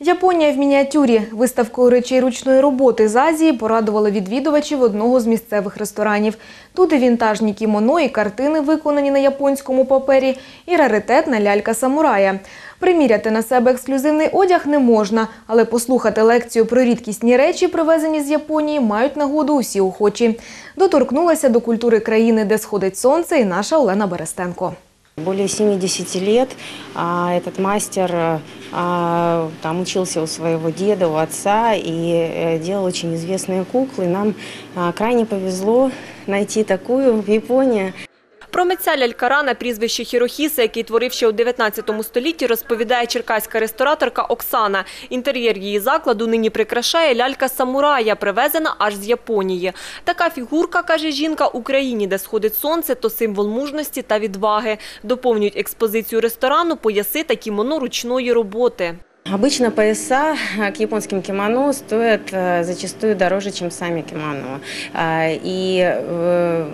Японія в мініатюрі виставкою речей ручної роботи з Азії порадувала відвідувачів одного з місцевих ресторанів. Тут і вінтажні кімоно, і картини, виконані на японському папері, і раритетна лялька самурая. Приміряти на себе ексклюзивний одяг не можна, але послухати лекцію про рідкісні речі, привезені з Японії, мають нагоду усі охочі. Доторкнулася до культури країни, де сходить сонце, і наша Олена Берестенко. Более 70 лет а, этот мастер а, там учился у своего деда, у отца и э, делал очень известные куклы. Нам а, крайне повезло найти такую в Японии. Про митця лялькара на прізвище Хірохіса, який творив ще у 19 столітті, розповідає черкаська рестораторка Оксана. Інтер'єр її закладу нині прикрашає лялька самурая, привезена аж з Японії. Така фігурка, каже жінка, Україні, де сходить сонце, то символ мужності та відваги. Доповнюють експозицію ресторану пояси та кімоно ручної роботи. Обычно пояса а, к японским кимоно стоят э, зачастую дороже, чем сами кимоно. А, И э,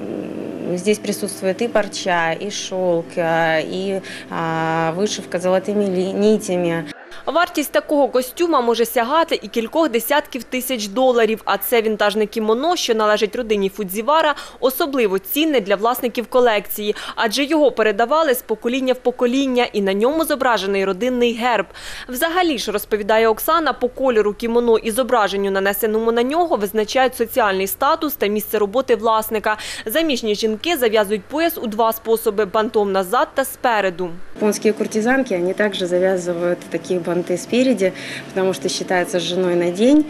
здесь присутствует и парча, и шелк, и а, вышивка золотыми нитями. Вартість такого костюма може сягати і кількох десятків тисяч доларів, а це вінтажне кімоно, що належить родині Фудзівара, особливо цінне для власників колекції, адже його передавали з покоління в покоління, і на ньому зображений родинний герб. Взагалі ж, розповідає Оксана, по кольору кімоно і зображенню, нанесеному на нього, визначають соціальний статус та місце роботи власника. Заміжні жінки зав'язують пояс у два способи – бантом назад та спереду. Японские куртизанки, они также завязывают такие банты спереди, потому что считается с женой на день,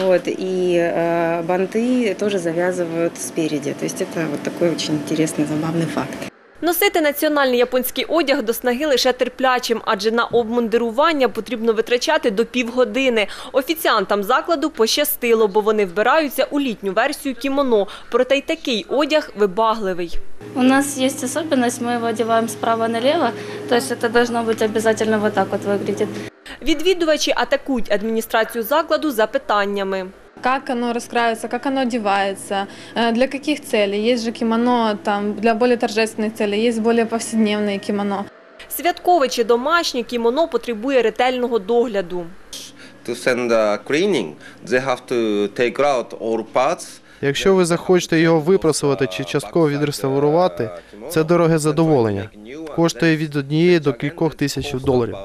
вот, и э, банты тоже завязывают спереди. То есть это вот такой очень интересный, забавный факт. Носити національний японський одяг до снаги лише терплячим, адже на обмундирування потрібно витрачати до півгодини. Офіціантам закладу пощастило, бо вони вбираються у літню версію кімоно. Проте й такий одяг вибагливий. У нас есть особенность, мы его одеваем справа налево, то есть это должно быть обязательно вот так вот выглядит. Відвідувачі атакують адміністрацію закладу запитаннями. как оно раскраивается, как оно одевается, э, для каких целей. Есть же кимоно там для более торжественных целей, есть более повседневные кимоно. Святкове чи домашнє кімоно потребує ретельного догляду. to send uh, cleaning, they have to take out all parts. Якщо ви захочете його випрасувати чи частково відреставрувати, це дороге задоволення. Коштує від однієї до кількох тисяч доларів.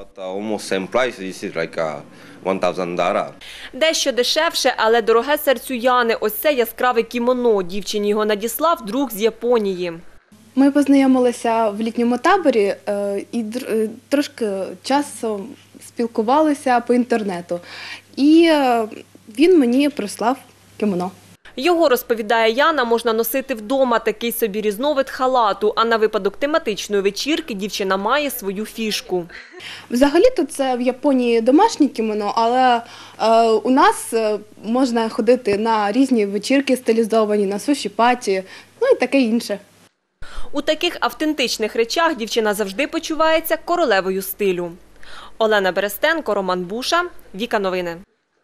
Дещо дешевше, але дороге серцю Яни. Ось це яскраве кімоно. Дівчині його надіслав друг з Японії. Ми познайомилися в літньому таборі е, і др- е, трошки часу спілкувалися по інтернету. І е, він мені прислав кімоно. Його, розповідає Яна, можна носити вдома, такий собі різновид халату, а на випадок тематичної вечірки дівчина має свою фішку. Взагалі-то це в Японії домашнє кімоно, але е, у нас е, можна ходити на різні вечірки стилізовані, на суші паті, ну і таке інше. У таких автентичних речах дівчина завжди почувається королевою стилю. Олена Берестенко, Роман Буша, Віка Новини.